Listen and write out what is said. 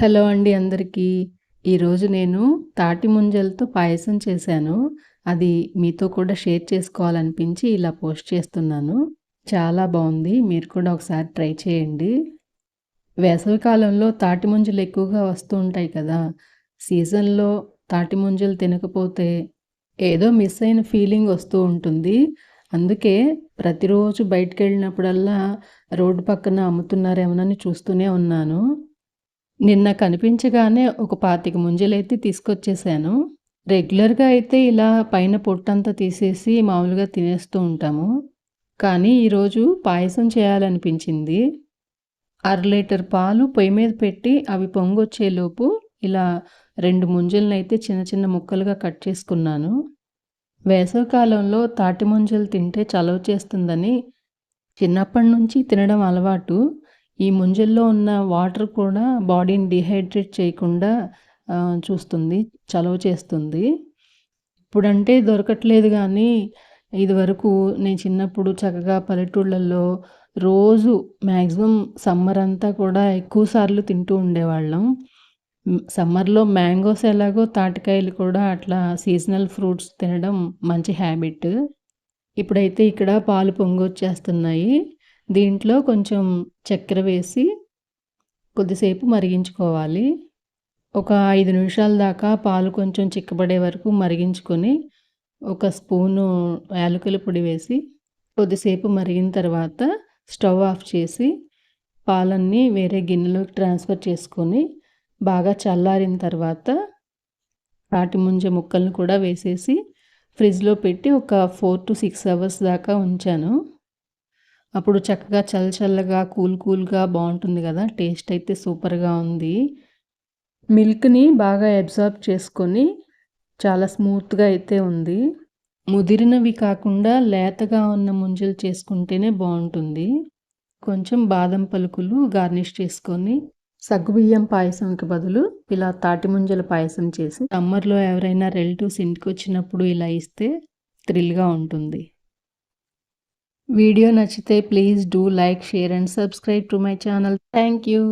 Hello అండి అందరికీ. ఈరోజు నేను తాటి ముంజలతో పాయసం చేశాను. అది మీతో కూడా షేర్ చేసుకోవాలనిపించి ఇలా పోస్ట్ చేస్తున్నాను. చాలా బాగుంది. మీరు కూడా ఒకసారి ట్రై చేయండి. వేసవికాలంలో తాటి ముంజలు ఎక్కువగా వస్తూ ఉంటాయి కదా. సీజన్లో తాటి ముంజలు తినకపోతే ఏదో మిస్ అయిన ఫీలింగ్ వస్తూ ఉంటుంది. అందుకే ప్రతిరోజు బయటకు వెళ్ళినప్పుడల్లా రోడ్డు పక్కన అమ్ముతున్నారేమోనని చూస్తూనే ఉన్నాను. నిన్న కనిపించగానే ఒక పాతిక ముంజలైతే తీసుకొచ్చేసాను. రెగ్యులర్గా అయితే ఇలా పైన పొట్టంతా తీసేసి మామూలుగా తినేస్తూ ఉంటాము. కానీ ఈరోజు పాయసం చేయాలనిపించింది. అర లీటర్ పాలు పొయ్యి మీద పెట్టి అవి పొంగొచ్చేలోపు ఇలా రెండు ముంజలను అయితే చిన్న చిన్న ముక్కలుగా కట్ చేసుకున్నాను. వేసవికాలంలో తాటి ముంజలు తింటే చలవ చేస్తుందని చిన్నప్పటి నుంచి తినడం అలవాటు. ఈ ముంజల్లో ఉన్న వాటర్ కూడా బాడీని డిహైడ్రేట్ చేయకుండా చూస్తుంది చలవ చేస్తుంది. ఇప్పుడంటే దొరకట్లేదు కానీ ఇదివరకు నేను చిన్నప్పుడు చక్కగా పల్లెటూళ్ళల్లో రోజు మ్యాక్సిమం సమ్మర్ అంతా కూడా ఎక్కువ సార్లు తింటూ ఉండేవాళ్ళం. సమ్మర్లో మ్యాంగోస్ ఎలాగో తాటికాయలు కూడా అట్లా సీజనల్ ఫ్రూట్స్ తినడం మంచి హ్యాబిట్. ఇప్పుడైతే ఇక్కడ పాలు పొంగొచ్చేస్తున్నాయి. దీంట్లో కొంచెం చక్కెర వేసి కొద్దిసేపు మరిగించుకోవాలి. ఒక ఐదు నిమిషాల దాకా పాలు కొంచెం చిక్కబడే వరకు మరిగించుకొని ఒక స్పూను యాలకుల పొడి వేసి కొద్దిసేపు మరిగిన తర్వాత స్టవ్ ఆఫ్ చేసి పాలన్నీ వేరే గిన్నెలోకి ట్రాన్స్ఫర్ చేసుకొని బాగా చల్లారిన తర్వాత తాటి ముంజ ముక్కలను కూడా వేసేసి ఫ్రిడ్జ్లో పెట్టి ఒక ఫోర్ టు సిక్స్ అవర్స్ దాకా ఉంచాను. అప్పుడు చక్కగా చల్ల చల్లగా కూల్ కూల్గా బాగుంటుంది కదా. టేస్ట్ అయితే సూపర్గా ఉంది. మిల్క్ని బాగా అబ్జర్బ్ చేసుకొని చాలా స్మూత్గా అయితే ఉంది. ముదిరినవి కాకుండా లేతగా ఉన్న ముంజలు చేసుకుంటేనే బాగుంటుంది. కొంచెం బాదం పలుకులు గార్నిష్ చేసుకొని సగ్గుబియ్యం పాయసంకి బదులు ఇలా తాటి ముంజల పాయసం చేసి సమ్మర్లో ఎవరైనా రిలేటివ్స్ ఇంటికి వచ్చినప్పుడు ఇలా ఇస్తే థ్రిల్గా ఉంటుంది. వీడియో నచ్చితే please do like share and subscribe to my channel. Thank you.